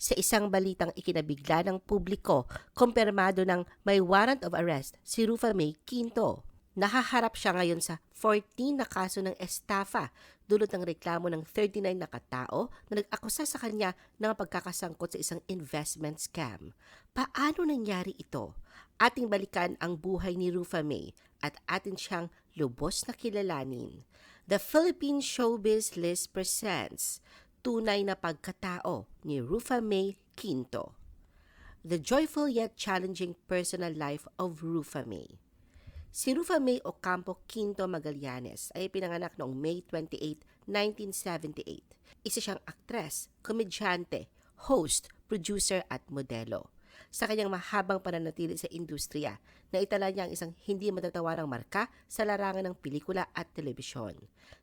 Sa isang balitang ikinabigla ng publiko, kumpirmado ng may warrant of arrest si Rufa May Quinto. Nahaharap siya ngayon sa 14 na kaso ng estafa dulot ng reklamo ng 39 na katao na nag-akusa sa kanya ng pagkakasangkot sa isang investment scam. Paano nangyari ito? Ating balikan ang buhay ni Rufa May at atin siyang lubos na kilalanin. The Philippine Showbiz List presents Tunay na Pagkatao ni Rufa May Quinto. The joyful yet challenging personal life of Rufa May. Si Rufa May Ocampo Quinto Magallanes ay pinanganak noong May 28, 1978. Isa siyang aktres, komedyante, host, producer at modelo. Sa kanyang mahabang pananatili sa industriya, naitala niya ang isang hindi matatawarang marka sa larangan ng pelikula at telebisyon.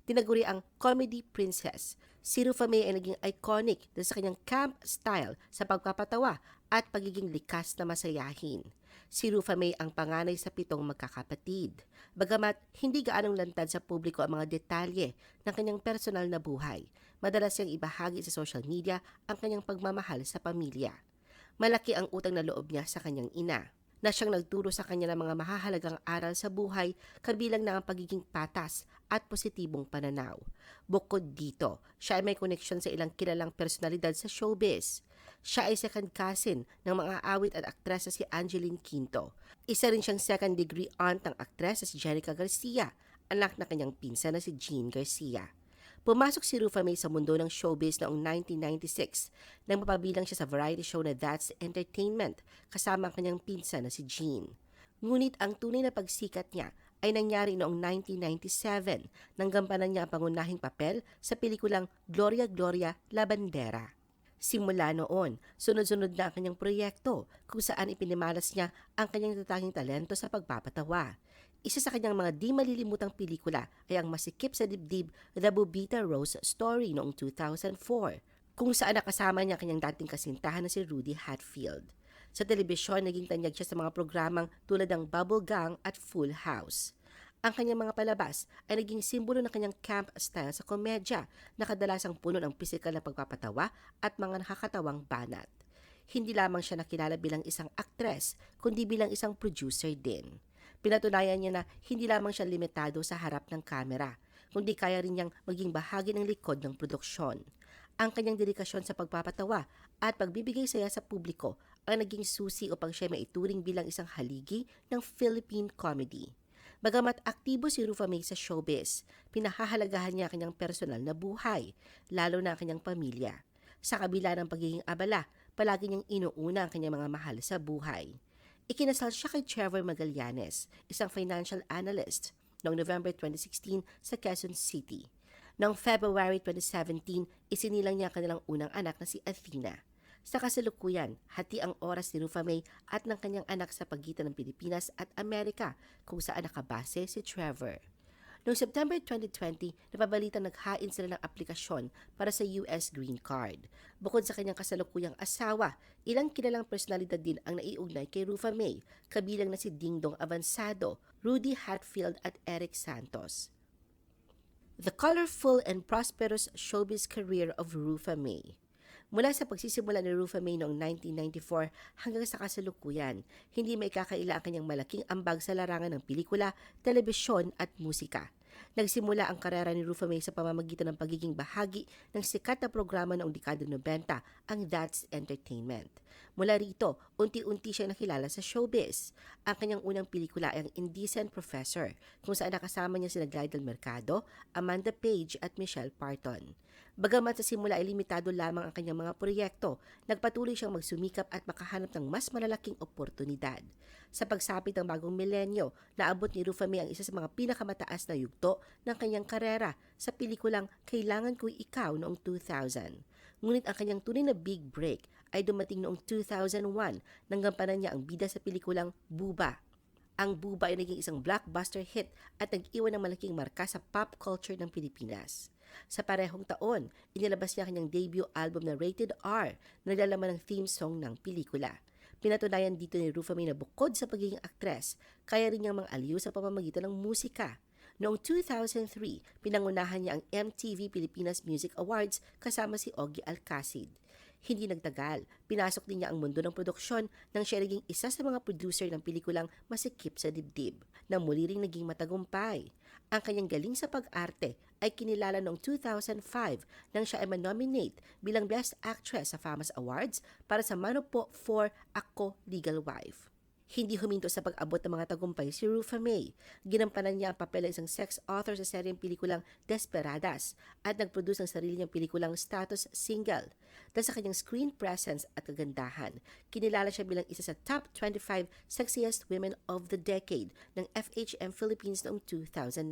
Tinaguri ang comedy princess. Si Rufa ay naging iconic dahil sa kanyang camp style sa pagpapatawa at pagiging likas na masayahin. Si Rufa May ang panganay sa pitong magkakapatid. Bagamat hindi gaanong lantad sa publiko ang mga detalye ng kanyang personal na buhay, madalas siyang ibahagi sa social media ang kanyang pagmamahal sa pamilya. Malaki ang utang na loob niya sa kanyang ina na siyang nagturo sa kanya ng mga mahahalagang aral sa buhay kabilang na ang pagiging patas at positibong pananaw. Bukod dito, siya ay may koneksyon sa ilang kilalang personalidad sa showbiz. Siya ay second cousin ng mga awit at aktres si Angeline Quinto. Isa rin siyang second degree aunt ng aktres si Jenica Garcia, anak na kanyang pinsan na si Jean Garcia. Pumasok si Rufa May sa mundo ng showbiz noong 1996 nang mapabilang siya sa variety show na That's Entertainment kasama ang kanyang pinsan na si Jean. Ngunit ang tunay na pagsikat niya ay nangyari noong 1997 nang gampanan niya ang pangunahing papel sa pelikulang Gloria Gloria La Bandera. Simula noon, sunod-sunod na ang kanyang proyekto kung saan ipinimalas niya ang kanyang tatanging talento sa pagpapatawa. Isa sa kanyang mga di malilimutang pelikula ay ang masikip sa dibdib The Bubita Rose Story noong 2004, kung saan nakasama niya kanyang dating kasintahan na si Rudy Hatfield. Sa telebisyon, naging tanyag siya sa mga programang tulad ng Bubble Gang at Full House. Ang kanyang mga palabas ay naging simbolo ng kanyang camp style sa komedya na kadalasang puno ng pisikal na pagpapatawa at mga nakakatawang banat. Hindi lamang siya nakilala bilang isang aktres, kundi bilang isang producer din. Pinatunayan niya na hindi lamang siya limitado sa harap ng kamera, kundi kaya rin niyang maging bahagi ng likod ng produksyon. Ang kanyang dedikasyon sa pagpapatawa at pagbibigay saya sa publiko ang naging susi upang siya maituring bilang isang haligi ng Philippine comedy. Bagamat aktibo si Rufa May sa showbiz, pinahahalagahan niya kanyang personal na buhay, lalo na ang kanyang pamilya. Sa kabila ng pagiging abala, palagi niyang inuuna ang kanyang mga mahal sa buhay. Ikinasal siya kay Trevor Magallanes, isang financial analyst, noong November 2016 sa Quezon City. Noong February 2017, isinilang niya ang kanilang unang anak na si Athena. Sa kasalukuyan, hati ang oras ni Rufa May at ng kanyang anak sa pagitan ng Pilipinas at Amerika kung saan nakabase si Trevor. Noong September 2020, napabalita naghain sila ng aplikasyon para sa US Green Card. Bukod sa kanyang kasalukuyang asawa, ilang kilalang personalidad din ang naiugnay kay Rufa May, kabilang na si Dingdong Avansado, Rudy Hatfield at Eric Santos. The colorful and prosperous showbiz career of Rufa May. Mula sa pagsisimula ni Rufa May noong 1994 hanggang sa kasalukuyan, hindi may kakaila ang kanyang malaking ambag sa larangan ng pelikula, telebisyon at musika. Nagsimula ang karera ni Rufa May sa pamamagitan ng pagiging bahagi ng sikat na programa noong dekada 90, ang That's Entertainment. Mula rito, unti-unti siya nakilala sa showbiz. Ang kanyang unang pelikula ay ang Indecent Professor, kung saan nakasama niya sina Glidel Mercado, Amanda Page at Michelle Parton. Bagamat sa simula ay limitado lamang ang kanyang mga proyekto, nagpatuloy siyang magsumikap at makahanap ng mas malalaking oportunidad. Sa pagsapit ng bagong milenyo, naabot ni Rufa May ang isa sa mga pinakamataas na yugto ng kanyang karera sa pelikulang Kailangan Ko'y Ikaw noong 2000. Ngunit ang kanyang tunay na big break ay dumating noong 2001 nang gampanan niya ang bida sa pelikulang Buba. Ang Buba ay naging isang blockbuster hit at nag-iwan ng malaking marka sa pop culture ng Pilipinas. Sa parehong taon, inilabas niya kanyang debut album na Rated R na nilalaman ng theme song ng pelikula. Pinatunayan dito ni Rufa May na bukod sa pagiging aktres, kaya rin niyang mang-aliw sa pamamagitan ng musika. Noong 2003, pinangunahan niya ang MTV Pilipinas Music Awards kasama si Ogie Alcacid. Hindi nagtagal, pinasok din niya ang mundo ng produksyon nang siya naging isa sa mga producer ng pelikulang Masikip sa Dibdib na muli ring naging matagumpay. Ang kanyang galing sa pag-arte ay kinilala noong 2005 nang siya ay manominate bilang Best Actress sa FAMAS Awards para sa Mano Po for Ako Legal Wife. Hindi huminto sa pag-abot ng mga tagumpay si Rufa May. Ginampanan niya ang papel ng isang sex author sa seryeng pelikulang Desperadas at nag-produce ng sarili niyang pelikulang Status Single. Dahil sa kanyang screen presence at kagandahan, kinilala siya bilang isa sa top 25 sexiest women of the decade ng FHM Philippines noong 2009.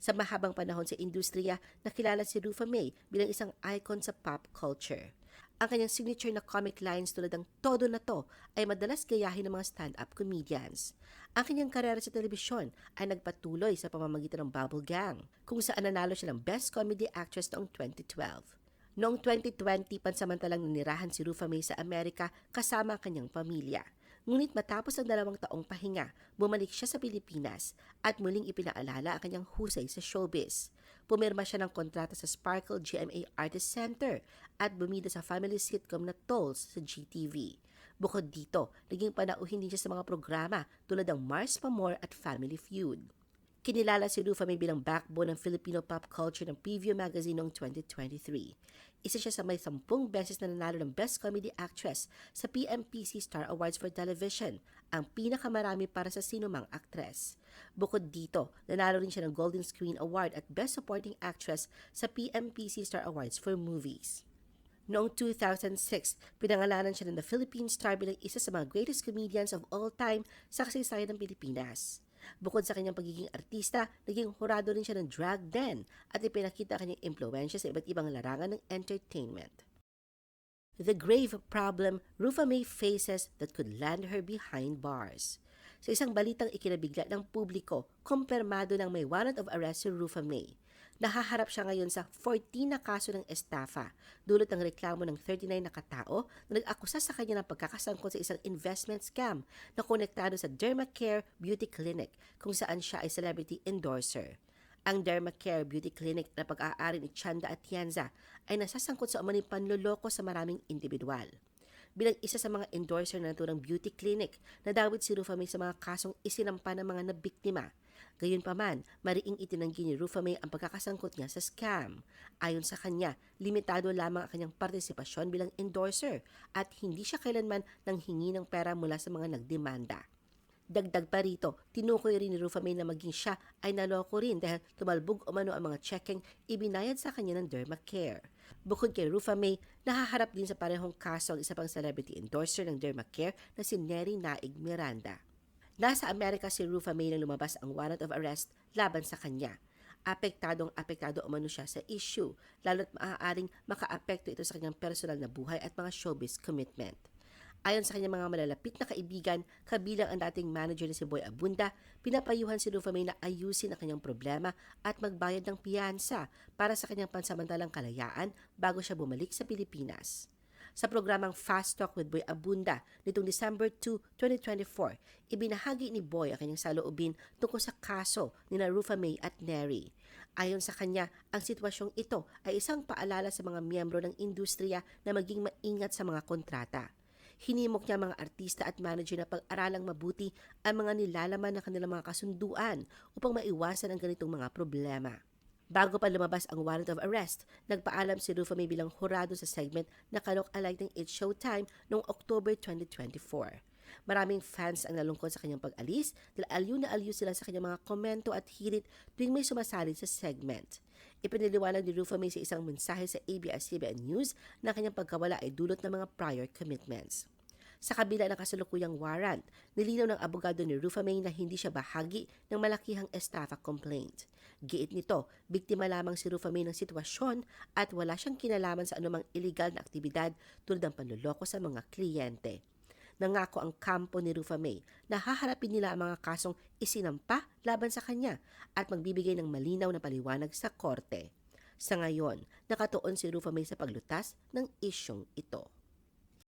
Sa mahabang panahon sa industriya, nakilala si Rufa May bilang isang icon sa pop culture. Ang kanyang signature na comic lines tulad ng Todo na to ay madalas gayahin ng mga stand-up comedians. Ang kanyang karera sa telebisyon ay nagpatuloy sa pamamagitan ng Bubble Gang, kung saan nanalo siya ng Best Comedy Actress noong 2012. Noong 2020, pansamantalang nanirahan si Rufa May sa Amerika kasama ang kanyang pamilya. Ngunit matapos ang dalawang taong pahinga, bumalik siya sa Pilipinas at muling ipinaalala ang kanyang husay sa showbiz. Pumirma siya ng kontrata sa Sparkle GMA Artist Center at bumida sa family sitcom na Tolls sa GTV. Bukod dito, naging panauhin din siya sa mga programa tulad ng Mars Pamor at Family Feud. Kinilala si Rufa May bilang backbone ng Filipino pop culture ng Preview Magazine noong 2023. Isa siya sa may sampung beses na nanalo ng Best Comedy Actress sa PMPC Star Awards for Television, ang pinakamarami para sa sinumang aktres. Bukod dito, nanalo rin siya ng Golden Screen Award at Best Supporting Actress sa PMPC Star Awards for Movies. Noong 2006, pinangalanan siya ng The Philippine Star bilang isa sa mga greatest comedians of all time sa kasaysayan ng Pilipinas. Bukod sa kanyang pagiging artista, naging hurado rin siya ng drag den at ipinakita kanyang impluensya sa iba't ibang larangan ng entertainment. The grave problem Rufa May faces that could land her behind bars. Sa isang balitang ikinabigla ng publiko, kumpirmado ng may warrant of arrest si Rufa May. Nahaharap siya ngayon sa 14 na kaso ng estafa, dulot ng reklamo ng 39 na katao na nag-akusa sa kanya ng pagkakasangkot sa isang investment scam na konektado sa Dermacare Beauty Clinic kung saan siya ay celebrity endorser. Ang Dermacare Beauty Clinic na pag-aari ni Chanda Atienza ay nasasangkot sa umaning panloloko sa maraming individual. Bilang isa sa mga endorser na naturang beauty clinic, nadawit si Rufa May sa mga kasong isinampa ng mga nabiktima. Gayunpaman, mariing itinanggi ni Rufa May ang pagkakasangkot niya sa scam. Ayon sa kanya, limitado lamang ang kanyang partisipasyon bilang endorser at hindi siya kailanman nang hingi ng pera mula sa mga nagdemanda. Dagdag pa rito, tinukoy rin ni Rufa May na maging siya ay naloko rin dahil tumalbog umano ang mga checking ibinayad sa kanya ng Dermacare. Bukod kay Rufa May, nahaharap din sa parehong kaso ang isa pang celebrity endorser ng Dermacare na si Neri Naig Miranda. Nasa Amerika si Rufa May nang lumabas ang warrant of arrest laban sa kanya. Apektadong apektado umano siya sa issue, lalo't maaaring makaapekto ito sa kanyang personal na buhay at mga showbiz commitment. Ayon sa kanyang mga malalapit na kaibigan, kabilang ang dating manager na si Boy Abunda, pinapayuhan si Rufa May na ayusin ang kanyang problema at magbayad ng piyansa para sa kanyang pansamantalang kalayaan bago siya bumalik sa Pilipinas. Sa programang Fast Talk with Boy Abunda nitong December 2, 2024, ibinahagi ni Boy ang kanyang saloobin tungkol sa kaso ni Rufa May at Neri. Ayon sa kanya, ang sitwasyong ito ay isang paalala sa mga miyembro ng industriya na maging maingat sa mga kontrata. Hinimok niya mga artista at manager na pag-aralang mabuti ang mga nilalaman ng kanilang mga kasunduan upang maiwasan ang ganitong mga problema. Bago pa lumabas ang warrant of arrest, nagpaalam si Rufa May bilang hurado sa segment na kalok alike ng It's Showtime noong October 2024. Maraming fans ang nalungkot sa kanyang pag-alis dahil aliw na aliw sila sa kanyang mga komento at hirit tuwing may sumasali sa segment. Ipiniliwanag ni Rufa May sa isang mensahe sa ABS-CBN News na kanyang pagkawala ay dulot ng mga prior commitments. Sa kabila ng kasalukuyang warrant, nilinaw ng abogado ni Rufa May na hindi siya bahagi ng malakihang estafa complaint. Giit nito, biktima lamang si Rufa May ng sitwasyon at wala siyang kinalaman sa anumang illegal na aktibidad tulad ng panluloko sa mga kliyente. Nangako ang kampo ni Rufa May na haharapin nila ang mga kasong isinampa laban sa kanya at magbibigay ng malinaw na paliwanag sa korte. Sa ngayon, nakatuon si Rufa May sa paglutas ng isyong ito.